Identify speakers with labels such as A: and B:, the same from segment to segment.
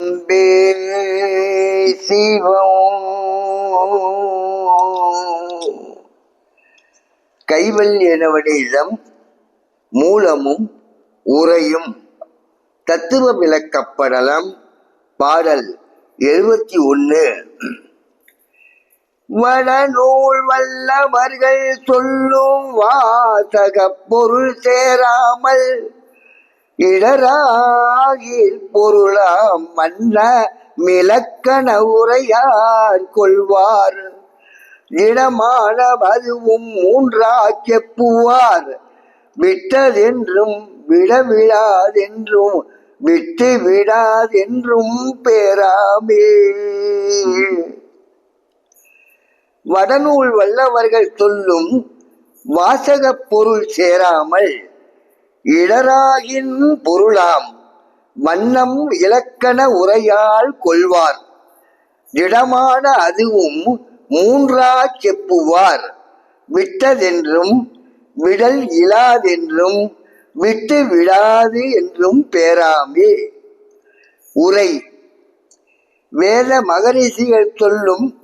A: அன்பே சிவம். கைவல்யனவனிடம் மூலமும் உரையும் தத்துவ விளக்கப்படலம் பாடல் எழுபத்தி ஒன்று வடநூல் வல்லவர்கள் சொல்லும் வாசக பொருள் சேராமல் இடராகில் பொருளாம் மன்ன மிலக்கண உரையார் கொள்வார். இனமான அதுவும் மூன்றாக்கிய பூவார் விட்டதென்றும் விடவிடாதென்றும் விட்டு விடாதென்றும் பேராமே. வடநூல் வல்லவர்கள் சொல்லும் வாசகப் பொருள் சேராமல் இடராகின் பொருளாம். வண்ணம் இலக்கண உரையால் கொள்வார். திடமான அதுவும் மூன்றா செப்புவார். விட்டதென்றும் விடல் இலாதென்றும் விட்டு விடாது என்றும் பேராமே. உரை. வேத மகரிஷிகள் சொல்லும்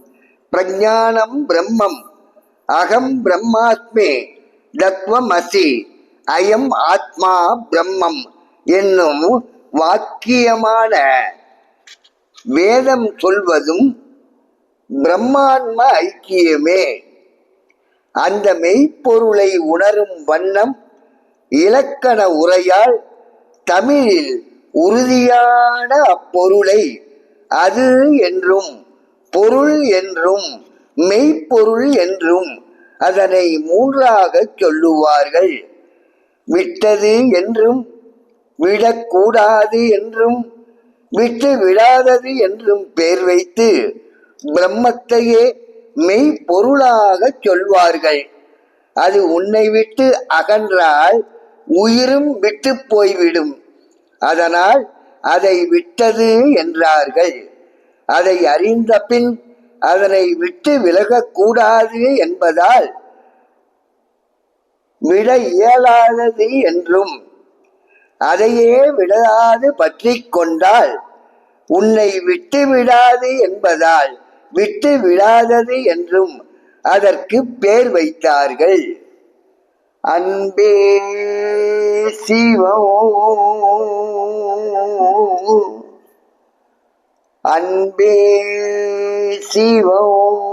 A: பிரஞானம் பிரம்மம் அகம் பிரம்மாத்மே அசி அயம் ஆத்மா பிரம்மம் என்னும் வாக்கியமான வேதம் சொல்வதும் பிரம்மாண்ம ஐக்கியமே. அந்த மெய்ப்பொருளை உணரும் வண்ணம் இலக்கண உரையால் தமிழில் உறுதியான அப்பொருளை அது என்றும் பொருள் என்றும் மெய்ப்பொருள் என்றும் அதனை மூன்றாக சொல்லுவார்கள். விட்டது என்றும் விடக்கூடாது என்றும் விட்டு விடாதது என்றும் பேர் வைத்து பிரம்மத்தையே மெய் பொருளாக சொல்வார்கள். அது உன்னை விட்டு அகன்றால் உயிரும் விட்டு போய்விடும். அதனால் அதை விட்டது என்றார்கள். அதை அறிந்த பின் அதனை விட்டு விலகக்கூடாது என்பதால் விட இயலாதது என்றும் அதையே விடாது பற்றி கொண்டால் உன்னை விட்டு விடாது என்பதால் விட்டு விடாதது என்றும் அதற்கு பேர் வைத்தார்கள். அன்பே சிவம் அன்பே சிவம்.